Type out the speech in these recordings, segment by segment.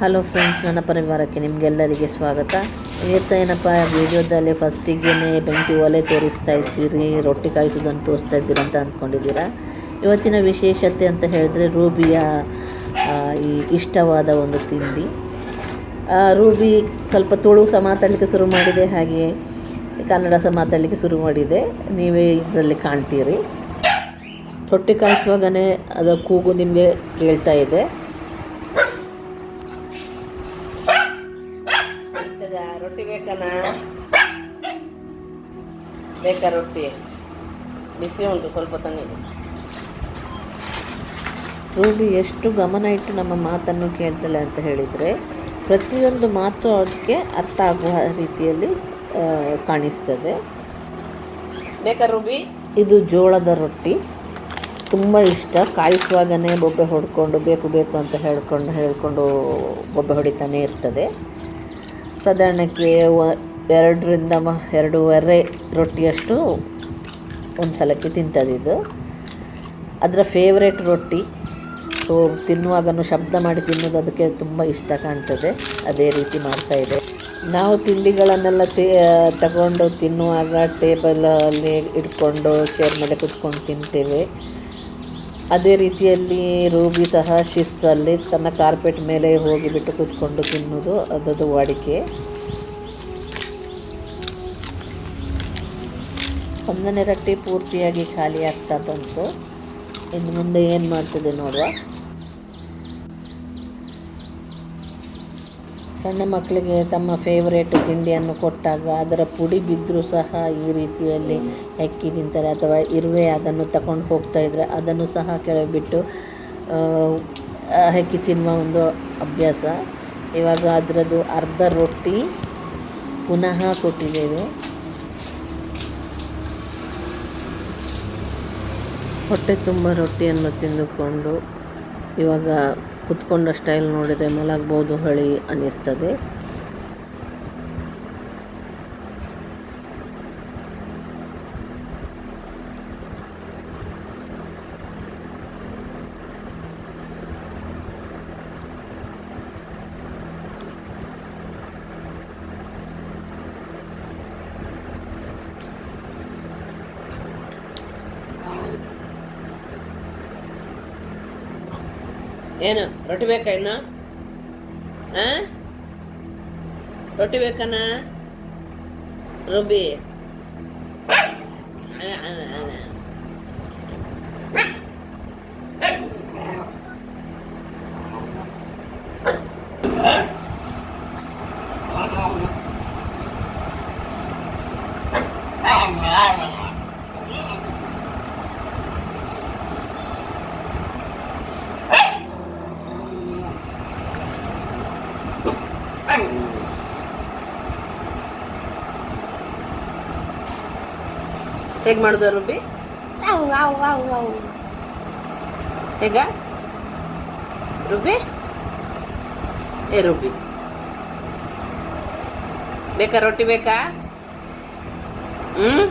Hello friends ನನ್ನ ಪರಿವಾರಕ್ಕೆ ನಿಮಗೆಲ್ಲರಿಗೆ ಸ್ವಾಗತ. ಇವತ್ತು ಏನಪ್ಪ, ವೀಡಿಯೋದಲ್ಲಿ ಫಸ್ಟಿಗೆ ಬೆಂಕಿ ಒಲೆ ತೋರಿಸ್ತಾ ಇದ್ದೀರಿ, ರೊಟ್ಟಿ ಕಾಯಿಸೋದನ್ನು ತೋರಿಸ್ತಾ ಇದ್ದೀರಿ ಅಂತ ಅಂದ್ಕೊಂಡಿದ್ದೀರಾ? ಇವತ್ತಿನ ವಿಶೇಷತೆ ಅಂತ ಹೇಳಿದ್ರೆ ರೂಬಿಯ ಈ ಇಷ್ಟವಾದ ಒಂದು ತಿಂಡಿ. ರೂಬಿ ಸ್ವಲ್ಪ ತುಳು ಸಹ ಮಾತಾಡಲಿಕ್ಕೆ ಶುರು ಮಾಡಿದೆ ಹಾಗೆ ಕನ್ನಡ ಸಹ ಮಾತಾಡಲಿಕ್ಕೆ ಶುರು ಮಾಡಿದೆ. ನೀವೇ ಇದರಲ್ಲಿ ಕಾಣ್ತೀರಿ. ರೊಟ್ಟಿ ಕಾಯಿಸುವಾಗನೇ ಅದರ ಕೂಗು ನಿಮಗೆ ಕೇಳ್ತಾ ಇದೆ. ಬೇಕಾ ರೊಟ್ಟಿ? ಬಿಸಿ ಉಂಟು ಸ್ವಲ್ಪ ತಣ್ಣಗೆ. ರೂಬಿ ಎಷ್ಟು ಗಮನ ಇಟ್ಟು ನಮ್ಮ ಮಾತನ್ನು ಕೇಳ್ತಾಳೆ ಅಂತ ಹೇಳಿದರೆ ಪ್ರತಿಯೊಂದು ಮಾತು ಅದಕ್ಕೆ ಅರ್ಥ ಆಗುವ ರೀತಿಯಲ್ಲಿ ಕಾಣಿಸ್ತದೆ. ಬೇಕಾ ರೂಬಿ? ಇದು ಜೋಳದ ರೊಟ್ಟಿ. ತುಂಬ ಇಷ್ಟ. ಕಾಯಿಸುವಾಗನೇ ಬೊಬ್ಬೆ ಹೊಡ್ಕೊಂಡು ಬೇಕು ಬೇಕು ಅಂತ ಹೇಳ್ಕೊಂಡು ಹೇಳ್ಕೊಂಡು ಬೊಬ್ಬೆ ಹೊಡಿತಾನೆ ಇರ್ತದೆ. ಸಾಧಾರಣಕ್ಕೆ ಎರಡರಿಂದ ಮ, ಎರಡೂವರೆ ರೊಟ್ಟಿಯಷ್ಟು ಒಂದು ಸಲಕ್ಕೆ ತಿಂತದೆ ಇದು. ಅದರ ಫೇವ್ರೇಟ್ ರೊಟ್ಟಿ. ಸೊ ತಿನ್ನುವಾಗನು ಶಬ್ದ ಮಾಡಿ ತಿನ್ನೋದು ಅದಕ್ಕೆ ತುಂಬ ಇಷ್ಟ ಕಾಣ್ತದೆ. ಅದೇ ರೀತಿ ಮಾಡ್ತಾ ಇದೆ. ನಾವು ತಿಂಡಿಗಳನ್ನೆಲ್ಲ ತಗೊಂಡು ತಿನ್ನುವಾಗ ಟೇಬಲಲ್ಲಿ ಇಟ್ಕೊಂಡು ಚೇರ್ ಮೇಲೆ ಕುತ್ಕೊಂಡು ತಿಂತೇವೆ. ಅದೇ ರೀತಿಯಲ್ಲಿ ರೂಬಿ ಸಹ ಶಿಸ್ತಲ್ಲಿ ತನ್ನ ಕಾರ್ಪೆಟ್ ಮೇಲೆ ಹೋಗಿಬಿಟ್ಟು ಕೂತ್ಕೊಂಡು ತಿನ್ನೋದು ಅದದು ವಾಡಿಕೆ. ಒಂದನೇ ರೊಟ್ಟಿ ಪೂರ್ತಿಯಾಗಿ ಖಾಲಿ ಆಗ್ತಾ ಬಂತು. ಇನ್ನು ಮುಂದೆ ಏನು ಮಾಡ್ತದೆ ನೋಡುವ. ಸಣ್ಣ ಮಕ್ಕಳಿಗೆ ತಮ್ಮ ಫೇವ್ರೇಟ್ ತಿಂಡಿಯನ್ನು ಕೊಟ್ಟಾಗ ಅದರ ಪುಡಿ ಬಿದ್ದರೂ ಸಹ ಈ ರೀತಿಯಲ್ಲಿ ಹೆಕ್ಕಿ ತಿಂತಾರೆ ಅಥವಾ ಇರುವೆ ಅದನ್ನು ತಗೊಂಡು ಹೋಗ್ತಾ ಇದ್ದರೆ ಅದನ್ನು ಸಹ ಕೆಳಗೆ ಬಿಟ್ಟು ಹೆಕ್ಕಿ ತಿನ್ನುವ ಒಂದು ಅಭ್ಯಾಸ. ಇವಾಗ ಅದರದ್ದು ಅರ್ಧ ರೊಟ್ಟಿ ಪುನಃ ಕೊಟ್ಟಿದ್ದೇವೆ. ಹೊಟ್ಟೆ ತುಂಬ ರೊಟ್ಟಿಯನ್ನು ತಿಂದುಕೊಂಡು ಇವಾಗ ಕುತ್ಕೊಂಡ ಸ್ಟೈಲ್ ನೋಡಿದರೆ ಮಲಗ್ಬೋದು ಹೊಳಿ ಅನ್ನಿಸ್ತದೆ ಏನು? ರೊಟ್ಟಿ ಬೇಕಾ ಇನ್ನು? ಆ? ರೊಟ್ಟಿ ಬೇಕನ ರುಬಿ ಆ, ಹೇಗೆ ಮಾಡೋದು ರುಬಿ ಹೇಗ? ರುಬಿ ಏ ರುಬಿ ಬೇಕಾ ರೊಟ್ಟಿ ಬೇಕಾ? ಹ್ಮ್?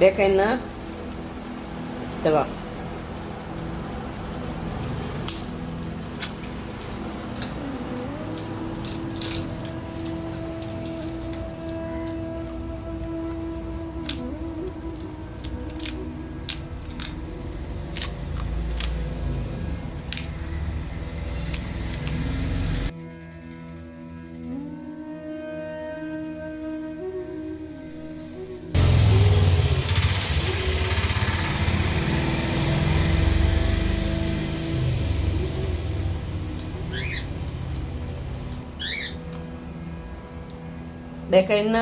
ಬೇಕಾ ಇನ್ನ ತಗೋ ಬೇಕಾ ಇನ್ನ?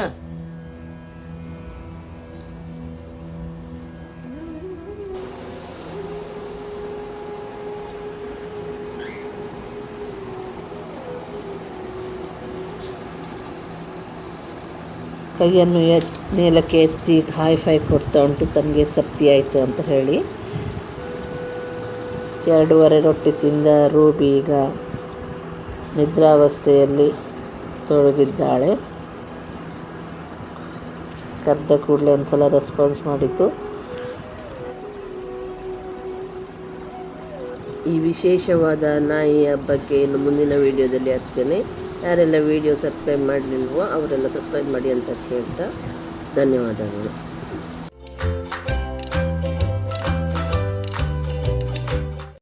ಕೈಯನ್ನು ಮೇಲಕ್ಕೆ ಎತ್ತಿ ಹಾಯ್ ಫೈ ಕೊಡ್ತಾ ಉಂಟು ತನಗೆ ತೃಪ್ತಿ ಆಯಿತು ಅಂತ ಹೇಳಿ. ಎರಡೂವರೆ ರೊಟ್ಟಿ ತಿಂದ ರೂಬಿ ಈಗ ನಿದ್ರಾವಸ್ಥೆಯಲ್ಲಿ ತೊಡಗಿದ್ದಾಳೆ. ಕರೆದ ಕೂಡಲೇ ಒಂದು ಸಲ ರೆಸ್ಪಾನ್ಸ್ ಮಾಡಿತ್ತು ಈ ವಿಶೇಷವಾದ ನಾಯಿಯ ಬಗ್ಗೆ ಇನ್ನು ಮುಂದಿನ ವೀಡಿಯೋದಲ್ಲಿ ಹಾಕ್ತೇನೆ. ಯಾರೆಲ್ಲ ವೀಡಿಯೋ ಸಬ್ಸ್ಕ್ರೈಬ್ ಮಾಡಲಿಲ್ವೋ ಅವರೆಲ್ಲ ಸಬ್ಸ್ಕ್ರೈಬ್ ಮಾಡಿ ಅಂತ ಕೇಳ್ತಾ ಧನ್ಯವಾದಗಳು.